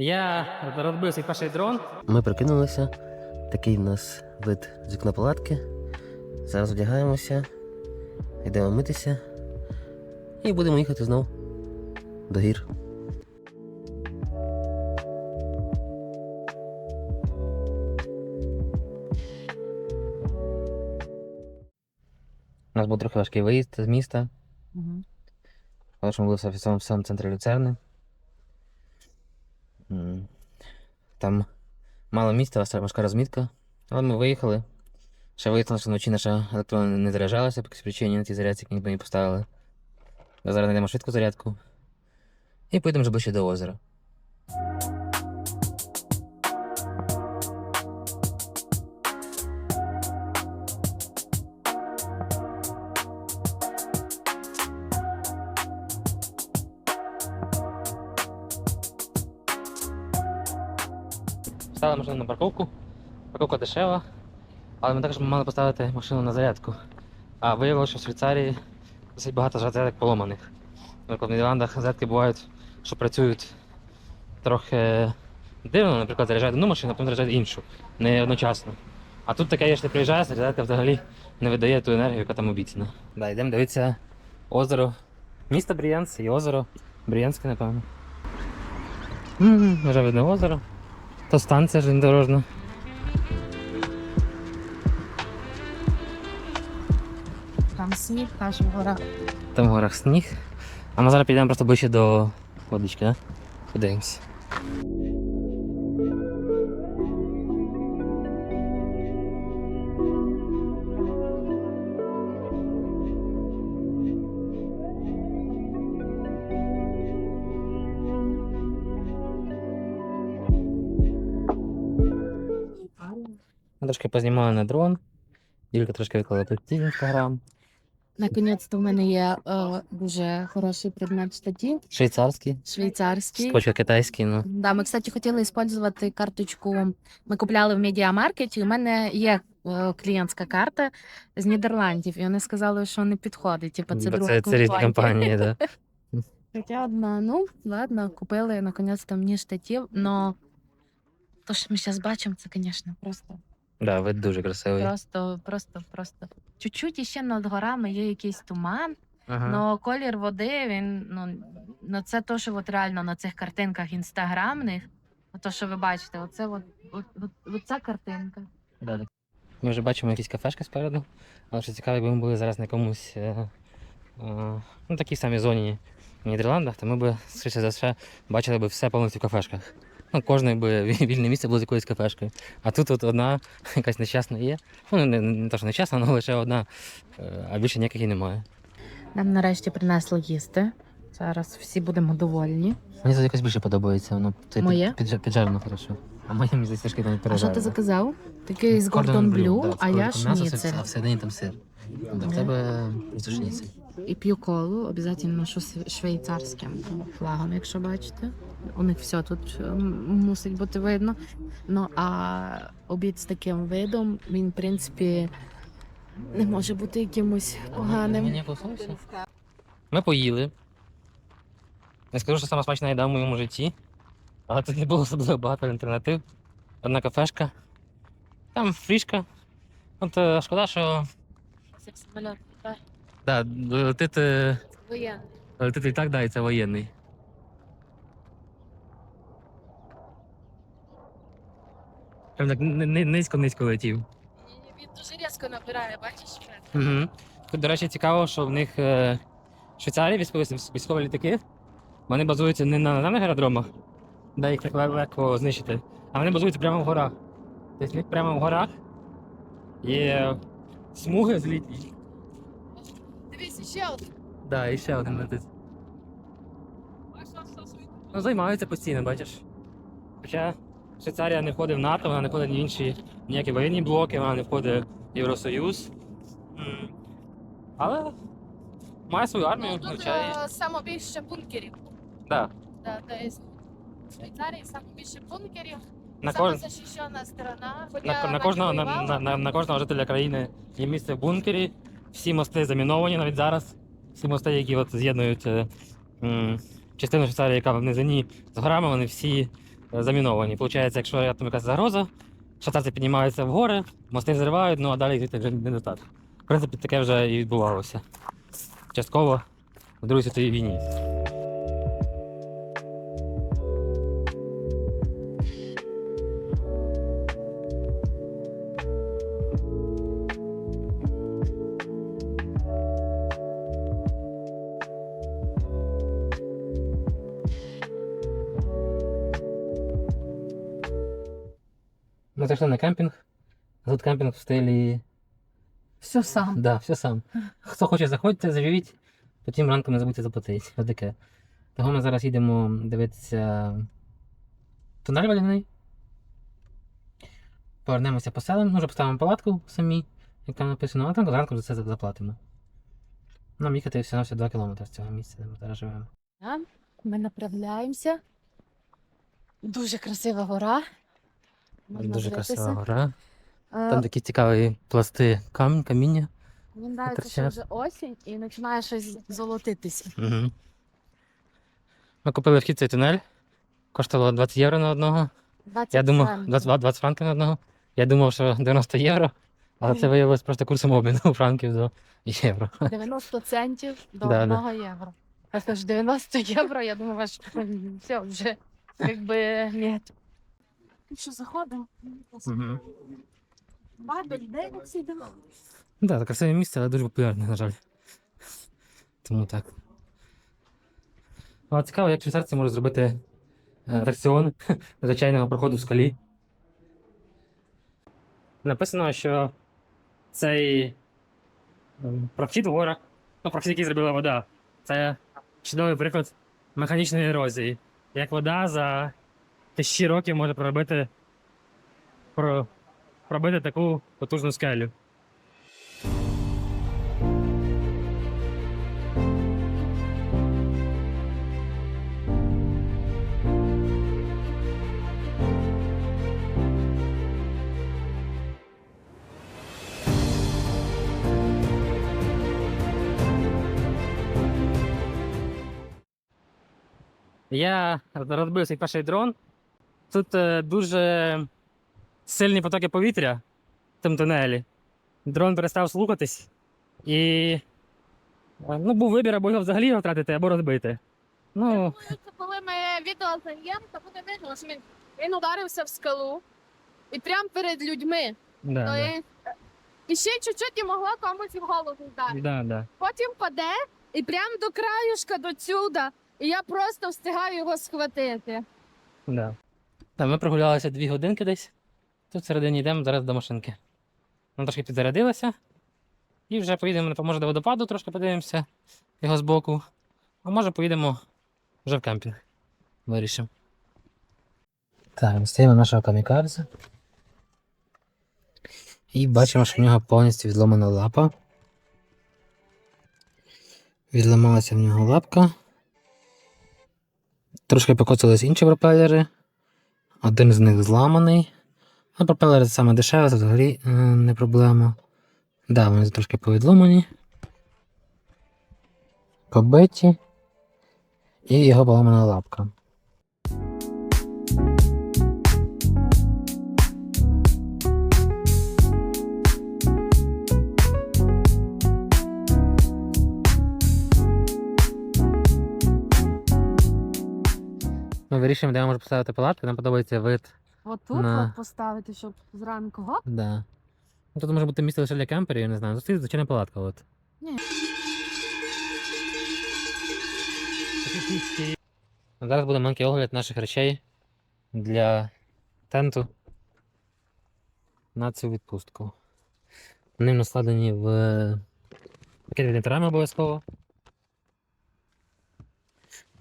Я розбив свій перший дрон. Ми прокинулися. Такий в нас вид з вікна палатки. Зараз вдягаємося, йдемо митися і будемо їхати знов до гір. У нас був трохи важкий виїзд з міста, Угу. що ми були в самому центрі люцерни. Там мало місця, важка- розмітка. Але ми виїхали. Ще виїхали, що вночі наша електрона не заряджалася по якійсь причині на тій зарядці, яку ми її поставили. Зараз знайдемо швидку зарядку. І поїдемо вже ближче до озера. Ставили машину на парковку. Парковка дешева, але ми також мали поставити машину на зарядку. А виявилося, що в Швейцарії досить багато зарядок поломаних. Наприклад, в Нідерландах зарядки бувають, що працюють трохи дивно, наприклад, заряджають одну машину, а потім заряджають іншу, не одночасно. А тут таке, якщо ти приїжджаєш, зарядка взагалі не видає ту енергію, яка там обіцяна. Да, йдемо дивитися озеро. Місто Бріянськ і озеро. Бріянське, напевно. Вже видно озеро. То станція железнодорожна. Там сніг, теж в горах. Там в горах сніг. А ми зараз підемо просто ближче до водички, да? Подивимось. Трошки познімали на дрон. Юлька трошки виклала тут інстаграм. Наконець-то в мене є е, дуже хороший предмет статті, Швейцарський. швейцарський. Скотч китайський, ну. Да, ми, кстати, хотіли використовувати карточку. Ми купляли в медіамаркеті. У мене є е, клієнтська карта з Нідерландів, і вони сказали, що не підходить. Типу, це Бо друга це, це різні компанії, да. Хоча одна, ну ладно, купили наконець-то мені штатів, но то, що ми зараз бачимо, це, звісно, просто, Да, вид дуже красивий. просто, просто, просто. Чуть-чуть іще над горами є якийсь туман, Ага. но колір води, він, ну, ну це то, що от реально на цих картинках інстаграмних, то, що ви бачите, оце от, от, от, от ця картинка. Да, так. Ми вже бачимо якісь кафешки спереду, але що цікаво, якби ми були зараз на якомусь е, е, ну, такій самій зоні в Нідерландах, то ми б, швидше за все, бачили б все повністю в кафешках. Ну, кожне би вільне місце було з якоюсь кафешкою. А тут от одна якась нещасна є. Ну, не, не те, що нещасна, але лише одна, е, а більше ніяких і немає. Нам нарешті принесли їсти. Зараз всі будемо довольні. Мені це якось більше подобається, воно це Моє? під, під, піджарено хорошо. А моє мені здається, трішки там А що ти заказав? Такий з Гордон блю, да, а я шніцель. А всередині там сир. Да, в тебе шніцель. І п'ю колу, обов'язково щось швейцарським флагом, якщо бачите. У них все тут мусить бути видно. Ну а обід з таким видом, він, в принципі, не може бути якимось поганим. Ніякого соусу. Ми поїли. Не скажу, що сама смачна їда в моєму житті. Але тут не було особливо багато альтернатив. Одна кафешка. Там фрішка. От е, шкода, що Це самоліт, так? да, летити, Воєнний. летити і так, да, і це воєнний. Прям так ни- ни- низько-низько летів. Він дуже різко набирає, бачиш? Угу. Тут, до речі, цікаво, що в них е, в Швейцарії військові, військові літаки вони базуються не на наземних аеродромах, де їх так легко- легко знищити, а вони базуються прямо в горах. Тобто в них прямо в горах є смуги злітні. Дивись, ще один. Да, і ще один летить. Ну, займаються постійно, бачиш. Хоча Швейцарія не входить в НАТО, вона не входить в інші ніякі воєнні блоки, вона не входить в Євросоюз. Але має свою армію, навчає. саме більше бункерів. Да. Да, то есть в Швейцарії саме більше бункерів. На, Саме кож... захищена сторона. на, Хоча на, кожного, на, воювала. на, на, на кожного жителя країни є місце в бункері. Всі мости заміновані навіть зараз. Всі мости, які от з'єднують е, м, частину Швейцарії, яка в низині з горами, вони всі е, заміновані. Получається, якщо там якась загроза, шатарці піднімаються вгори, мости зривають, ну а далі звідти вже не достатньо. В принципі, таке вже і відбувалося. Частково в Другій світовій війні. Ми зайшли на кемпінг. а Тут кемпінг в стилі. Все сам. Да, все сам. Хто хоче, заходьте, заживіть, потім ранком не забудьте заплатити. Отаке. Того ми зараз їдемо дивитися тунель водяний. Повернемося по селам, ну, вже поставимо палатку самі, як там написано, а там зранку за це заплатимо. Нам їхати всього 2 кілометри з цього місця, де ми зараз живемо. Ми направляємося. Дуже красива гора. Можна Дуже дивитися. красива гора. Е, Там такі цікаві пласти камінь, каміння. Мені подобається, що вже осінь і починає щось золотитися. Угу. Ми купили вхід цей тунель. Коштувало 20 євро на одного. 20 Я думав, 20, 20 франків на одного. Я думав, що 90 євро, але це виявилось просто курсом обміну франків до євро. 90 центів до Да, да. євро. Я кажу, 90 євро, я думаю, що все, вже якби ні. Ну що, заходимо? Бабель, де? Так, це красиве місце, але дуже популярне, на жаль. Тому так. Але цікаво, як швейцарці можуть зробити е, атракціон звичайного проходу в скалі. Написано, що цей ем, прохід в горах, ну, прохід, який зробила вода, це чудовий приклад механічної ерозії. Як вода за тисячі років може проробити, про, пробити таку потужну скелю. Я розбив свій перший дрон. Тут е, дуже сильні потоки повітря в цьому тунелі. Дрон перестав слухатись. І е, ну, був вибір або його взагалі його втратити, або розбити. Ну, коли ми відео заємо, то буде видно, що він, він ударився в скалу і прямо перед людьми. да, То да. є- І ще чуть-чуть і могла комусь в голову вдарити. Да, да. Потім паде і прямо до краюшка, до цюда. І я просто встигаю його схватити. Да. Так, ми прогулялися дві годинки десь. Тут всередині йдемо зараз до машинки. Вона трошки підзарядилася. І вже поїдемо, може, до водопаду, трошки подивимося його збоку. А може поїдемо вже в кемпінг. Вирішимо. Так, ми стоїмо нашого камікадзе. І бачимо, що в нього повністю відломана лапа. Відламалася в нього лапка. Трошки покоцались інші пропелери. Один з них зламаний. А пропелери це саме дешеве, це взагалі е, не проблема. Да, вони трошки повідломані. Побиті. І його поламана лапка. Вирішуємо, де я можу поставити палатку. Нам подобається вид Отут На. от поставити, щоб зранку гоп. Да. Ну, Тут може бути місце лише для кемперів, я не знаю. Зустріти звичайна палатка. От. Ні. Зараз буде маленький огляд наших речей для тенту на цю відпустку. Вони в нас складені в пакет від інтерами обов'язково.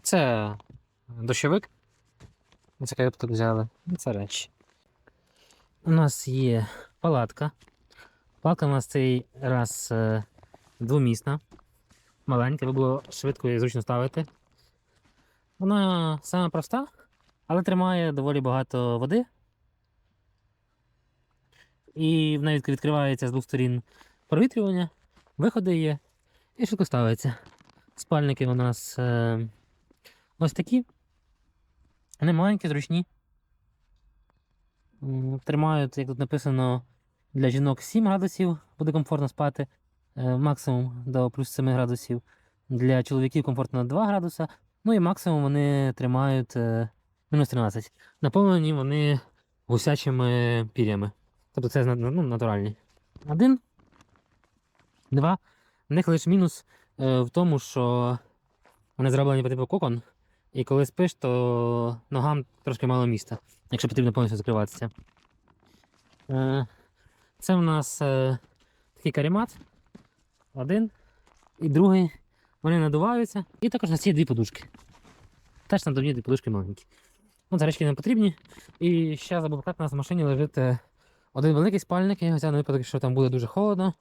Це дощовик. Це яку тут взяли. Ну, Це речі. У нас є палатка. Палатка у нас цей раз е, двомісна. Маленька, аби було швидко і зручно ставити. Вона сама проста, але тримає доволі багато води. І в неї відкривається з двох сторін провітрювання, виходи є і швидко ставиться. Спальники у нас е, ось такі. Вони маленькі, зручні. Тримають, як тут написано, для жінок 7 градусів буде комфортно спати, е, максимум до плюс 7 градусів. Для чоловіків комфортно 2 градуса. Ну і максимум вони тримають е, мінус 13. Наповнені вони гусячими пір'ями. Тобто це ну, натуральні. Один, два. В них лише мінус е, в тому, що вони зроблені по типу кокон, і коли спиш, то ногам трошки мало міста, якщо потрібно повністю закриватися. Е, це в нас е, такий каремат. Один і другий. Вони надуваються. І також у нас є дві подушки. Теж надувні дві подушки маленькі. Ну, ці речки не потрібні. І ще забув у нас в машині лежить е, один великий спальник, я на випадок, що там буде дуже холодно.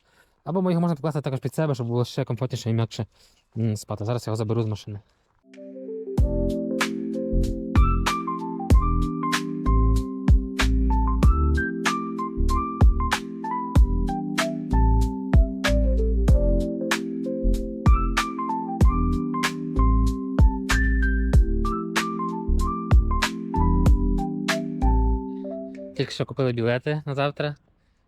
Або його можна покласти також під себе, щоб було ще комфортніше і м'якше спати. Зараз я його заберу з машини. Тільки що купили білети на завтра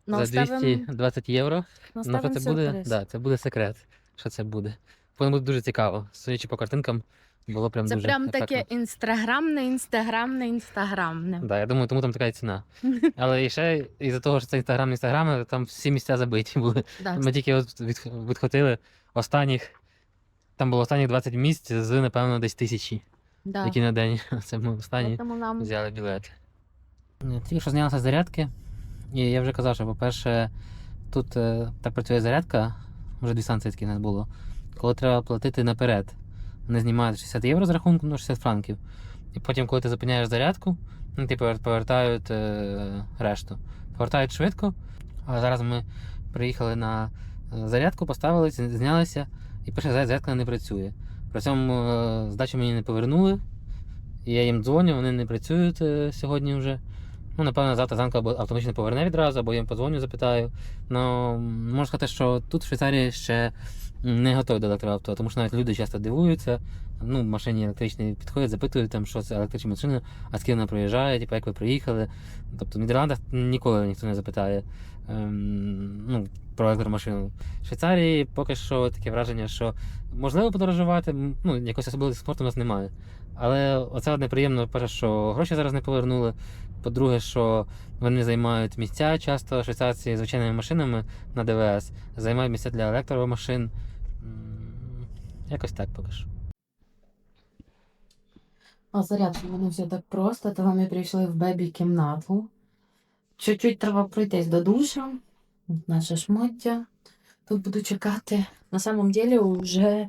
Ну, за ставимо- 220 євро. ну, Ну, що це буде? Да, це буде секрет. Що це буде? Воно буде дуже цікаво. Судячи по картинкам, було прям Це дуже прям ефектно. таке інстаграмне, інстаграмне, інстаграмне. Да, я думаю, тому там така і ціна. Але і ще із-за того, що це інстаграм, інстаграми, там всі місця забиті були. Да. Ми тільки от від, відхотили останніх. Там було останніх 20 місць з, напевно, десь тисячі, Да. які на день. Це ми останні Тому нам взяли білети. Тільки що знялася зарядки, і я вже казав, що, по-перше, тут е, так працює зарядка, вже дві станції такі нас було, коли треба платити наперед. Вони знімають 60 євро з рахунку, ну 60 франків. І потім, коли ти зупиняєш зарядку, ну, ти повертають е, решту. Повертають швидко. Але зараз ми приїхали на е, зарядку, поставили, знялися, і «Заряд- зарядка не працює. При цьому е, здачу мені не повернули. Я їм дзвоню, вони не працюють е, сьогодні вже. Ну, напевно, завтра зранку або автоматично поверне відразу, або я їм подзвоню, запитаю. Ну, можу сказати, що тут в Швейцарії ще не готові до електроавто, тому що навіть люди часто дивуються. Ну, машині електричні підходять, запитують, там, що це електрична машина, а з ким вона проїжджає, типу, як ви приїхали. Тобто в Нідерландах ніколи ніхто не запитає ем, ну, про електромашину. В Швейцарії поки що таке враження, що можливо подорожувати, ну, якось особливого спорту у нас немає. Але оце одне приємно, перше, що гроші зараз не повернули. По-друге, що вони займають місця часто швейцарці звичайними машинами на ДВС, займають місця для електромашин. Якось так поки що. А зарядка мене все так просто, то ми прийшли в бебі кімнату. Чуть-чуть треба пройтись до душа. Наше шмоття. Тут буду чекати. На самом деле вже е,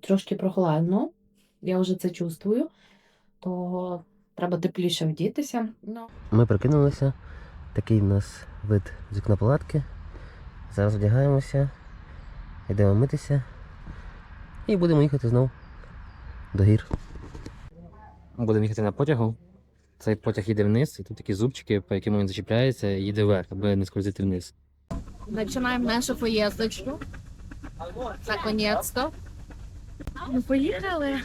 трошки прохладно. Я вже це чувствую. То треба тепліше вдітися. Ну. Ми прокинулися. Такий у нас вид з вікна палатки. Зараз вдягаємося, йдемо митися і будемо їхати знов до гір. Будемо їхати на потягу. Цей потяг їде вниз, і тут такі зубчики, по яким він зачіпляється, і їде вверх, аби не скользити вниз. Начинаем нашу поездочку. Наконец-то. Ну, поїхали.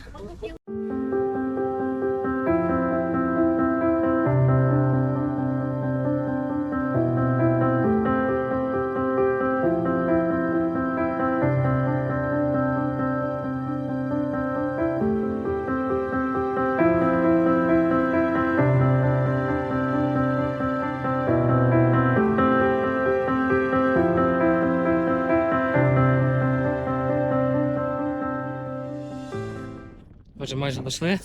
Майже дійшли.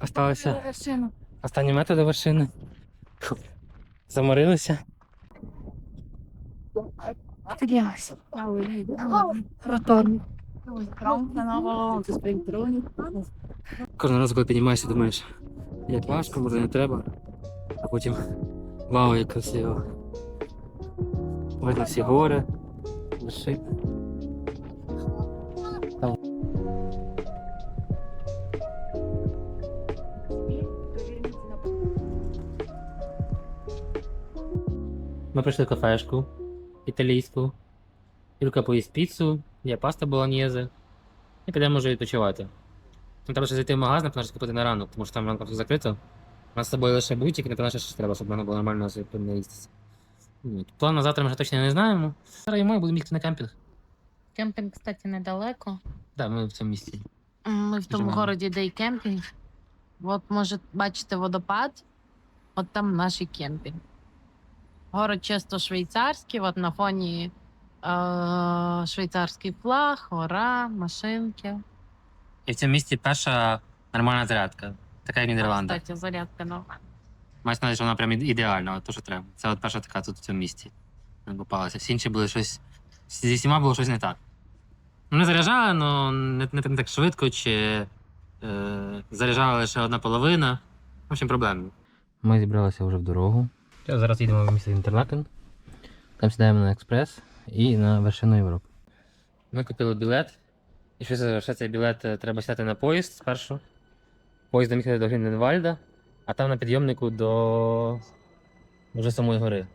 Осталося останні метри до вершини. Заморилися. Кожен раз, коли піднімаєшся, думаєш, як важко, може не треба. А потім вау, як красиво. Видно всі гори, вершини. Прийшли в кафешку італійську. Юлька поїсть піцу, є паста болоньєзе. І підемо вже відпочивати. Ну, треба ще зайти в магазин, що купити на ранок, тому що там ранком все закрито. У нас з собою лише бутик, не наше щось треба, щоб воно було нормально наїстися. План на завтра ми ще точно не знаємо. Зараз і ми будемо їхати на кемпінг. Кемпінг, кстати, недалеко. Так, ми в цьому місці. Ми в тому Дуже городі, де й кемпінг. От може бачите водопад, от там наш і кемпінг. Город чисто швейцарський, от на фоні е- швейцарський флаг, гора, машинки. І в цьому місці перша нормальна зарядка. Така як в Нідерландах. Кстати, зарядка нормальна. Мається на увазі, що вона прям ідеальна, от то, що треба. Це от перша така тут в цьому місці. Не попалася. Всі інші були щось. Зі всіма було щось не так. Ми заряджали, але не, не, не так швидко, чи е, заряджала лише одна половина. В общем, проблем. Ми зібралися вже в дорогу. Зараз їдемо в місто Інтерлакен. Там сідаємо на експрес і на вершину Європи. Ми купили білет. І ще, що цей білет е, треба сідати на поїзд спершу. Поїзд до їхати до Грінденвальда, а там на підйомнику до вже самої гори.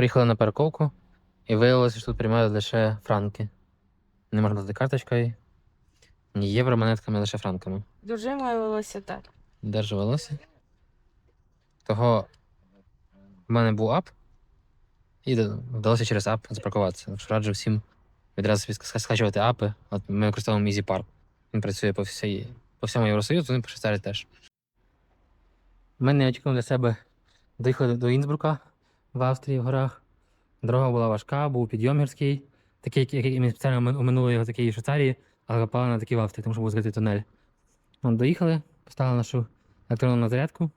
Приїхали на парковку і виявилося, що тут приймають лише франки. Не можна дати карточкою, ні євро монетками, лише франками. Дуже моє велосипед. Держувалося. Того в мене був ап, і вдалося через ап запаркуватися. Так що раджу всім відразу скачувати апи. От ми використовуємо Easy Park. Він працює по, всій, по всьому Євросоюзу, він по Швейцарії теж. Ми неочікувано для себе доїхали до Інсбрука в Австрії в горах. Дорога була важка, був підйом гірський, такий, який ми спеціально омин- оминули його такий в Швейцарії, але попали на такий в Австрії, тому що був закритий тунель. От, доїхали, поставили нашу електронну на зарядку,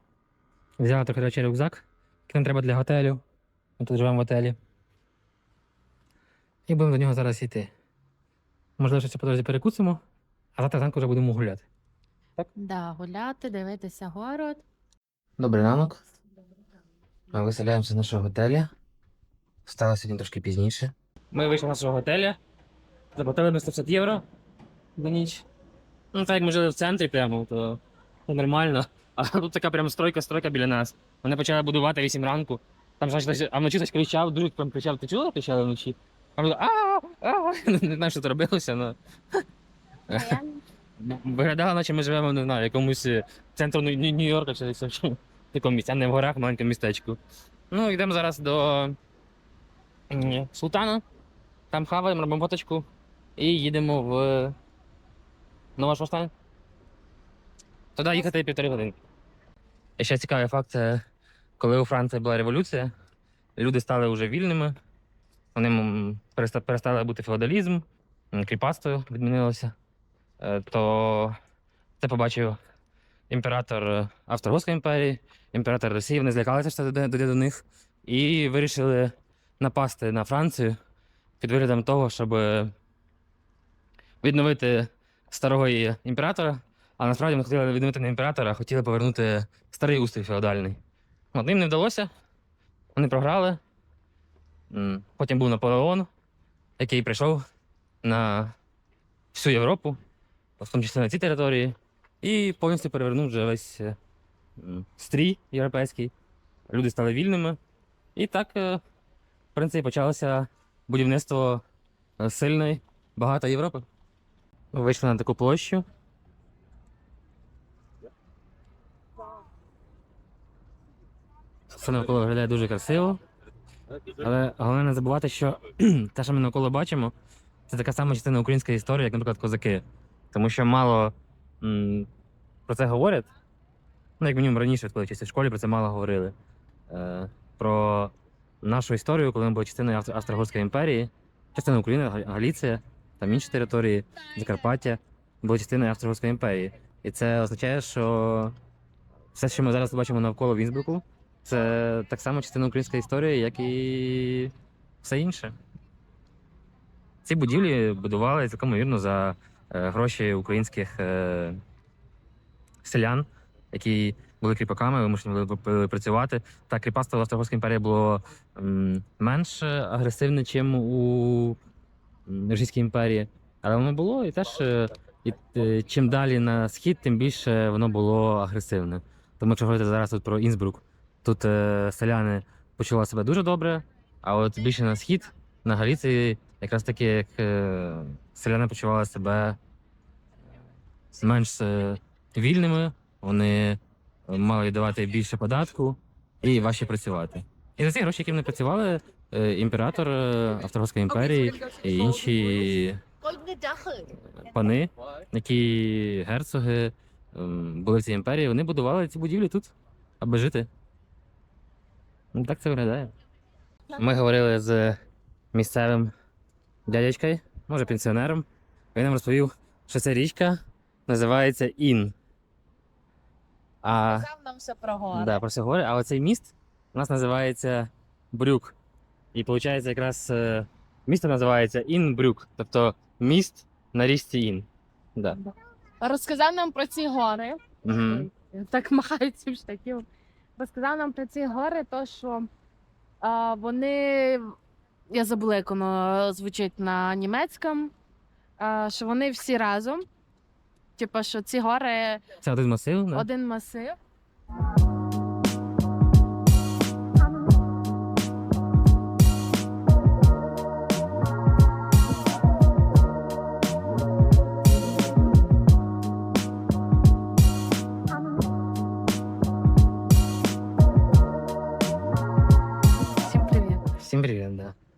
взяли трохи речей рюкзак, який нам треба для готелю. Ми тут живемо в готелі. І будемо до нього зараз йти. Можливо, щось по дорозі перекусимо, а завтра зранку вже будемо гуляти. Да, гуляти, дивитися город. Добрий ранок. Ми виселяємося з нашого готелю. Встали сьогодні трошки пізніше. Ми вийшли з нашого готеля. Заплатили ми 150 євро за ніч. Ну, так як ми жили в центрі прямо, то, то нормально. А тут така прям стройка, стройка біля нас. Вони почали будувати 8 ранку. Там значить, а вночі хтось кричав, друг прям кричав, ти чула, кричали вночі? А ми а а Не знаю, що це робилося, але. Виглядало, наче ми живемо, не знаю, в якомусь центру Нью- Нью- Нью-Йорка чи в такому місці, а не в горах, маленькому містечку. Ну, йдемо зараз до Султана. Там хаваємо, робимо фоточку і їдемо в Нова Шостань. Туди їхати півтори години. І ще цікавий факт, коли у Франції була революція, люди стали вже вільними. Вони перестали бути феодалізм, кріпацтво відмінилося. Е, То це побачив імператор е, імперії, імператор Росії. Вони злякалися, що дойде до них, і вирішили напасти на Францію під виглядом того, щоб відновити старого імператора. А насправді вони хотіли відновити не імператора, а хотіли повернути старий устрій феодальний. От їм не вдалося. Вони програли. Потім був Наполеон, який прийшов на всю Європу, в тому числі на ці території, і повністю перевернув вже весь е, стрій європейський. Люди стали вільними. І так, е, в принципі, почалося будівництво е, сильної, багатої Європи. Вийшли на таку площу. все навколо виглядає дуже красиво. Але головне не забувати, що те, що ми навколо бачимо, це така сама частина української історії, як, наприклад, козаки. Тому що мало про це говорять. Ну, як мінімум раніше, коли вчився в школі, про це мало говорили. Е, про нашу історію, коли ми були частиною Австро- Австро-Угорської імперії, частина України, Галіція, там інші території, Закарпаття, були частиною Австро-Угорської імперії. І це означає, що все, що ми зараз бачимо навколо Вінсбруку, це так само частина української історії, як і все інше. Ці будівлі будували цілком вірно за гроші українських е, селян, які були кріпаками, вимушені були працювати. Та кріпацтво в Австро-Угорській імперії було менш агресивне, ніж у Російській імперії. Але воно було і теж е, і, е, чим далі на схід, тим більше воно було агресивне. Тому якщо говорити зараз тут про Інсбрук, тут е, селяни почували себе дуже добре, а от більше на схід, на Галіції, якраз таки як е, селяни почували себе менш е, вільними, вони мали давати більше податку і важче працювати. І за ці гроші, які вони працювали, е, імператор е, імперії і інші пани, які герцоги були в цій імперії, вони будували ці будівлі тут, аби жити. Ну, так це виглядає. Ми говорили з місцевим дядячкою, може пенсіонером. Він нам розповів, що ця річка називається Ін. А, Сам нам все про гори. да, про це говорить. А оцей міст у нас називається Брюк. І виходить, якраз е, місто називається Інбрюк, тобто міст на річці Ін. Да. Розказав нам про ці гори. Угу. Так махають цим штатів. Розказав нам про ці гори, то що а, вони. Я забула, як воно звучить на німецькому. А, що вони всі разом. Типа, що ці гори Це один масив, да? один масив.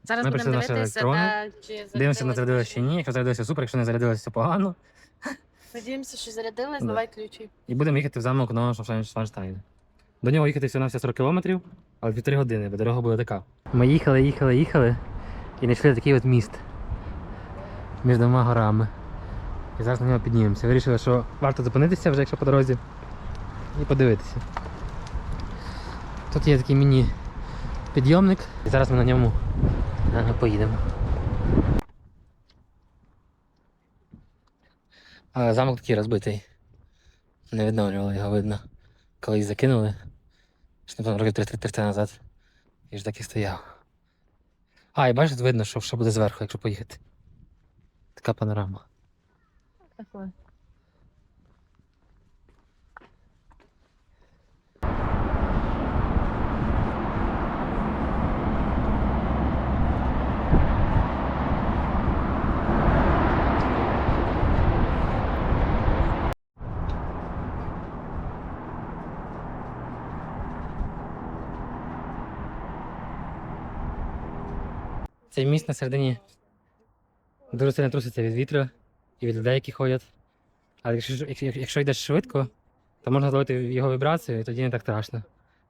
Зараз будемо прийшли на наші дивитися, електрони. та, чи Дивимося на зарядилось чи ні. Якщо зарядилося супер, якщо не зарядилося, все погано. Надіємося, що зарядилась, Да. давай ключі. І будемо їхати в замок на Шванштайн. До нього їхати всього на все 40 кілометрів, але півтори години, бо дорога буде така. Ми їхали, їхали, їхали і знайшли такий от міст між двома горами. І зараз на нього піднімемося. Вирішили, що варто зупинитися вже, якщо по дорозі, і подивитися. Тут є такий міні-підйомник, і зараз ми на ньому е, поїдемо. Але замок такий розбитий. Не відновлювали його видно. Колись закинули. Ще напевно років 300 назад. І ж так і стояв. А, і бачиш, видно, що, що буде зверху, якщо поїхати. Така панорама. Такое. Цей міст на середині дуже сильно труситься від вітру і від людей, які ходять. Але якщо, якщо, йдеш швидко, то можна зловити його вібрацію, і тоді не так страшно.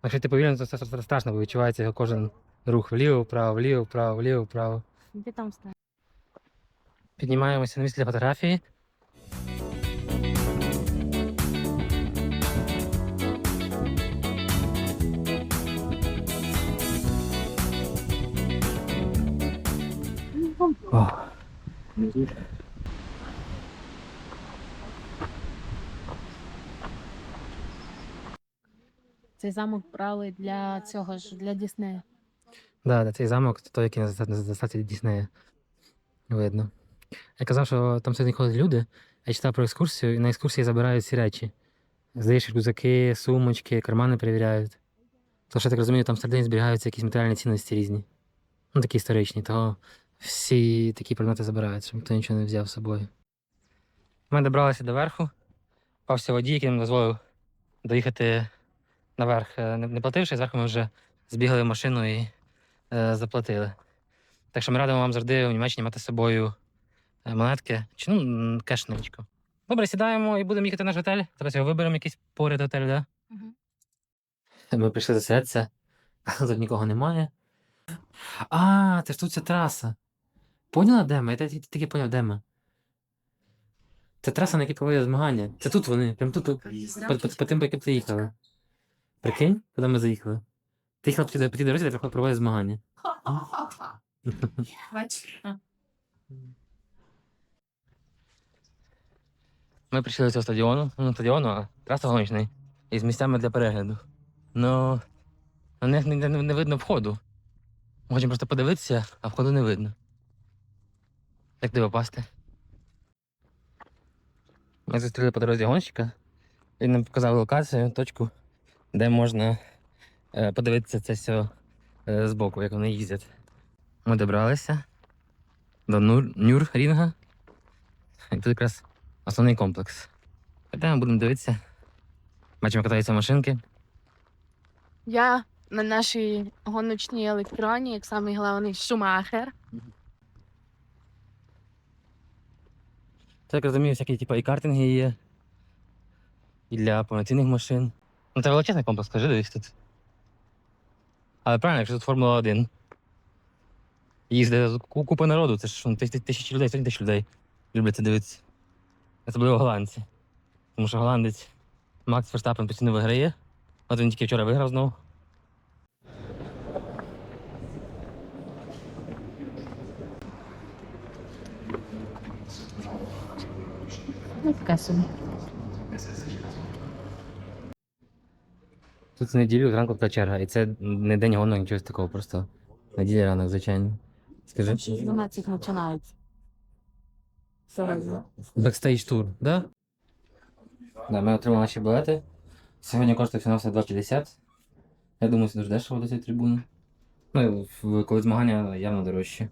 Якщо ти повільно, то це це страшно, бо відчувається його кожен рух вліво, вправо, вліво, вправо, вліво, вправо. Де там стає? Піднімаємося на місце для фотографії. Цей замок брали для цього ж, для Діснея. Да, цей замок, це той, який на зас- на Діснея. Видно. Я казав, що там сьогодні ходять люди. Я читав про екскурсію, і на екскурсії забирають всі речі. Здаєш, рюкзаки, сумочки, кармани перевіряють. То, що я так розумію, там всередині зберігаються якісь матеріальні цінності різні. Ну, такі історичні, того всі такі предмети забирають, щоб ніхто нічого не взяв з собою. Ми добралися до верху. Пався водій, який нам дозволив доїхати наверх, е, не не плативши, зверху ми вже збігали в машину і е, заплатили. Так що ми радимо вам завжди у Німеччині мати з собою е, монетки чи ну, кеш невеличко. Добре, сідаємо і будемо їхати в наш готель. Зараз його виберемо якийсь поряд готель, да? Мгм. Ми прийшли заселятися, а тут нікого немає. А, це ж тут ця траса. Поняла, де ми? Я тільки тільки поняв, де ми. Це траса, на якій проводять змагання. Це тут вони, прям тут, по, по, по, по тим, по яким ти їхала. Прикинь, куди ми заїхали? Ти їхала по тій, по тій дорозі, де проводять змагання. Ми прийшли до цього стадіону, ну, стадіону, а траса гоночний. І з місцями для перегляду. Ну, на них не, не, не видно входу. Можемо просто подивитися, а входу не видно. Як де попасти? Ми зустріли по дорозі гонщика. Він нам показав локацію, точку, де можна е, подивитися це все е, збоку, як вони їздять. Ми добралися до Нюррінга. І тут якраз основний комплекс. Йдемо, будемо дивитися. Бачимо, катаються машинки. Я на нашій гоночній електроні, як самий головний шумахер. Як розумію, всякі типу, і картинги є. І для повноцінних машин. Ну, це величезний комплекс, скажи, дивись тут. Але правильно, якщо тут Формула 1. Їздить купа народу, це ж ну, тисячі людей, сотні тисяч людей люблять це дивитися. Особливо голландці. Тому що голландець Макс Ферстапен постійно виграє. От він тільки вчора виграв знову. Ну, собі. Тут в неділю зранку така черга, і це не день гонок, нічого такого, просто неділя ранок, звичайно. Скажи. 12 починається. Бекстейдж тур, да? Да, ми отримали наші білети. Сьогодні коштує всього 2,50. Я думаю, це дуже дешево до цієї трибуни. Ну, в- коли змагання явно дорожчі.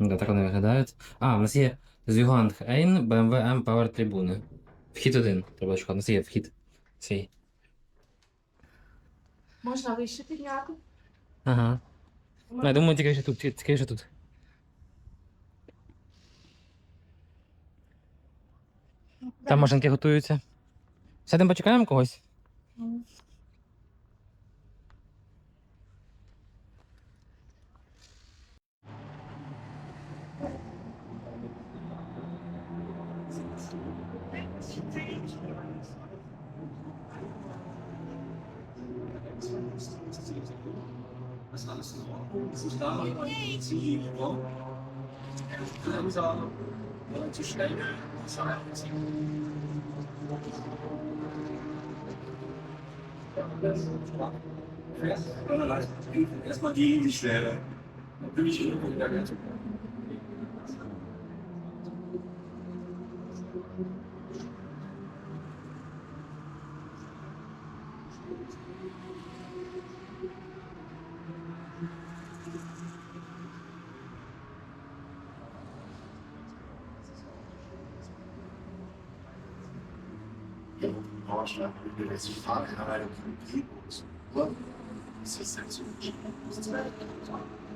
Ну, Да, так вони виглядають. А, у нас є Зюганг Ейн, BMW M Power трибуни. Вхід один. Треба шукати. У нас є вхід. Свій. Можна вище підняти? Ага. Ну, я думаю, тільки що тут, тільки що тут. Там машинки готуються. Сядемо почекаємо когось. sie ja, langsam und zu schnell sein. Erstmal die die Schwere. Dann bin ich irgendwo in der Gärtung. eles people. que This is os planos, se sente